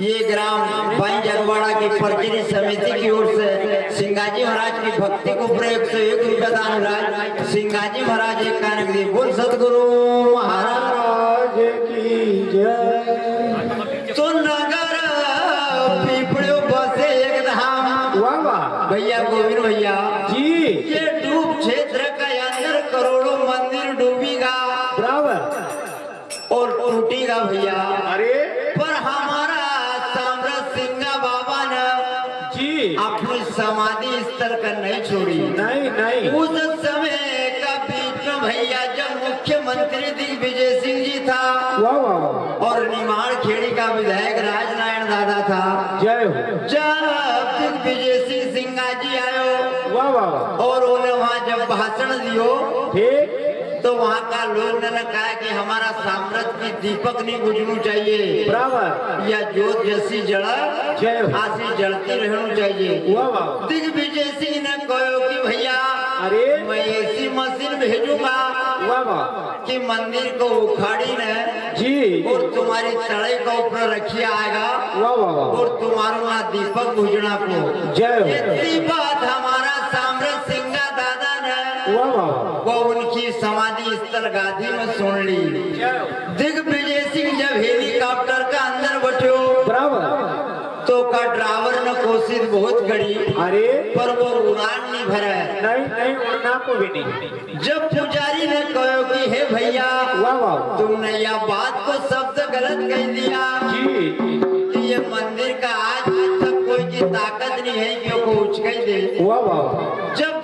ये ग्राम भाई जगवाड़ा की प्रतिनिधि समिति की ओर से सिंगाजी महाराज की भक्ति को प्रयोग से एक रुपया दान राज सिंगाजी महाराज एक कारण बोल, सतगुरु महाराज की जय। टूटेगा भैया। अरे। पर हमारा साम्राज्य सिंगा बाबा ने। जी। अपनी समाधि स्तर कर नहीं छोड़ी। नहीं नहीं। उस समय का बीच में भैया जब मुख्यमंत्री दिग्विजय सिंह जी था। वाह वाह वाह। और निमाड़ खेड़ी का विधायक राजनारायण दादा था। जय हो। जब दिग्विजय सिंह सिंगा जी आयो वाह वाह। और उन्हें वहाँ जब भाषण दियो ठीक। तो वहाँ का लोग ने कहा कि हमारा साम्राज्य की दीपक नहीं बुझना चाहिए। बराबर। या जोत जैसी जड़ा जय हो। आसी जलती रहनी चाहिए। वाह वाह दिग्विजय सिंह ने कहो कि भैया अरे। मैं ऐसी मशीन भेजूँगा वाह वाह कि मंदिर को उखाड़ी ने जी। और तुम्हारी तड़े का ऊपर रखी आएगा वाह वाह वाह। और तुम्हारो ना दीपक बुझना को। जय बात हमारा साम्राज्य सिंगा दादा ने वाह वाह वाह। वो उनकी गादी में सुन ली। जय दिग्विजय सिंह जब हेलीकॉप्टर का अंदर बैठो। बराबर। तो का ड्राइवर ने कोशिश बहुत करी। अरे। पर वो उड़ान नहीं भरा। नहीं नहीं उड़ना को भी नहीं। जब पुजारी ने कहो कि हे भैया वाह वाह। तुमने यह बात को शब्द गलत कह दिया। जी। कि ये मंदिर का आज तक कोई की ताकत नहीं है कि वो उचकाई दे? वाह वाह। जब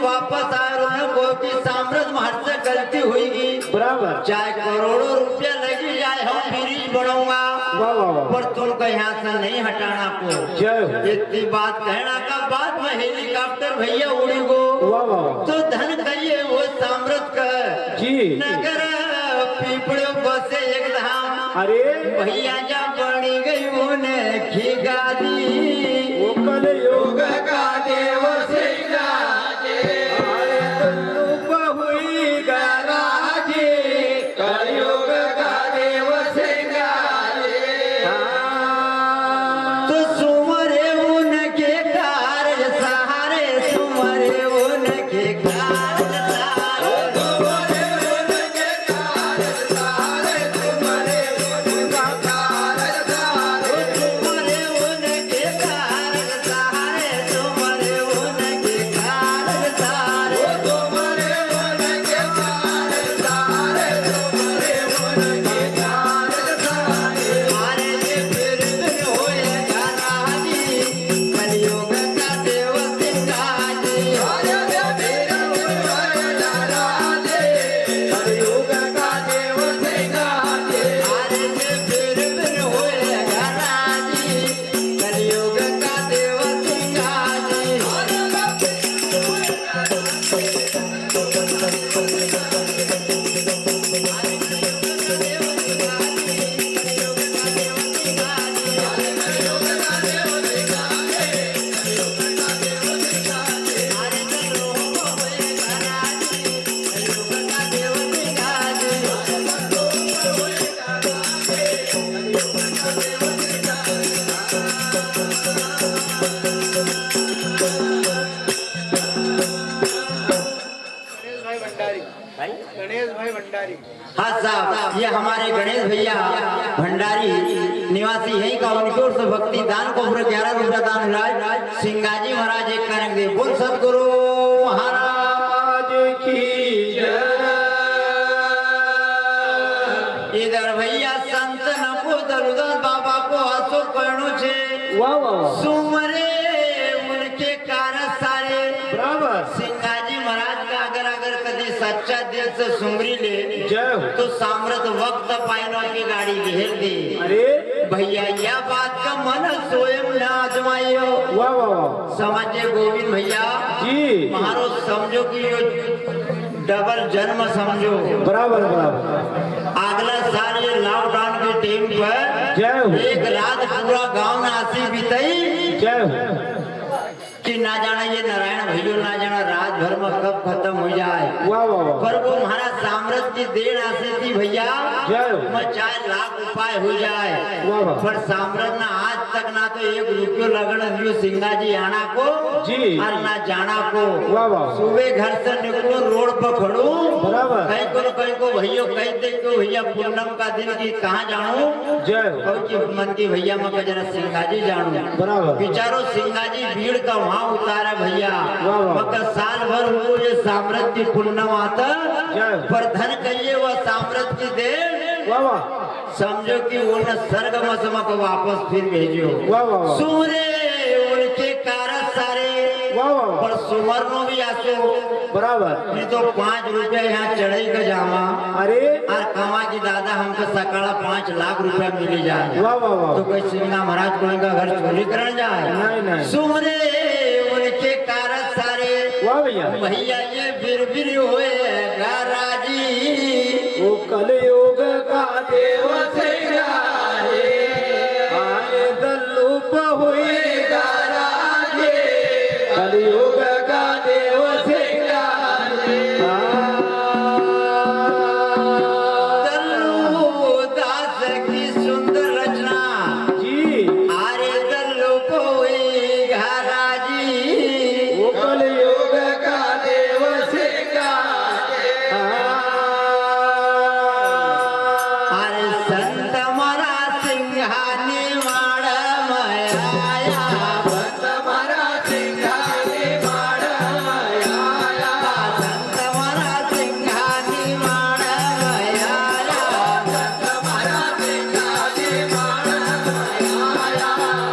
वापस आए उन्होंने कहो कि साम्राज्य महर्ष से गलती हुई। बराबर। चाहे करोड़ों रुपया लगी जाए हम वाह वाह पर तुमको यहाँ से नहीं हटाना को जय इतनी बात कहना का बाद में हेलीकॉप्टर भैया उड़ी गो। तो धन कहिए वो साम्राज्य का। जी। नगर पीपड़ो बसे एक धाम। अरे। भैया जा बड़ी गई उन्हें खिगा दी। योग का देव से साहब ये हमारे गणेश भैया भंडारी निवासी है का उनकी से भक्ति दान को पूरे ग्यारह रुपया दान राज। सिंगाजी महाराज एक करेंगे बोल सतगुरु महाराज की इधर भैया संत नपो बाबा को छे। वाह वाह वाह। सुमरे से सुमरी ले। जय हो। तो सामरत वक्त पाइनो की गाड़ी घेर दी। अरे। भैया यह बात का मन स्वयं न आजमाइयो वाह वाह वाह। समझे गोविंद भैया? जी। मारो समझो कि यो डबल जन्म समझो। बराबर बराबर। अगला साल ये लॉकडाउन के टाइम पर जय हो। एक रात पूरा गाँव आसी बीतई। जय हो। कि ना जाना ये नारायण भैया ना जाना रात भर में कब खत्म हो जाए पर वो हमारा साम्राज्य की देर आसी थी भैया चाहे लाख उपाय हो जाए। पर साम्राज्य ना आज तक ना तो एक रुपयो लगन दियो सिंगा जी आना को जी। और ना जाना को। सुबह घर से निकलो रोड पर खड़ू। कहीं को कहीं को भैया कहीं दे को भैया पूनम का दिन की कहाँ जाऊँ जय मन की भैया मैं जरा सिंगा जी जाऊँ बराबर। बिचारो सिंगा जी भीड़ का वहाँ उतारा भैया। मगर साल भर वो ये साम्राज्य की पूनम आता जय। पर धन कहिए वह साम्राज्य की दे समझो कि वो न स्वर्ग मसमक वापस फिर भेजो। वाह, वाह, वाह। सूरे उनके कारज सारे। पर सुमरनो भी आसो बराबर। नहीं तो पाँच रुपया यहाँ चढ़ाई का जामा। अरे। और कमा की दादा हमको सकाला पाँच लाख रुपया मिली जाए वाह वाह वाह। तो कोई सिंगा महाराज को घर चोरी करने जाए? नहीं, नहीं। सुमरे उनके कारण सारे। वाह भैया भैया ये फिर फिर हुए नाराजी वो कलयुग का देव सैया Bye.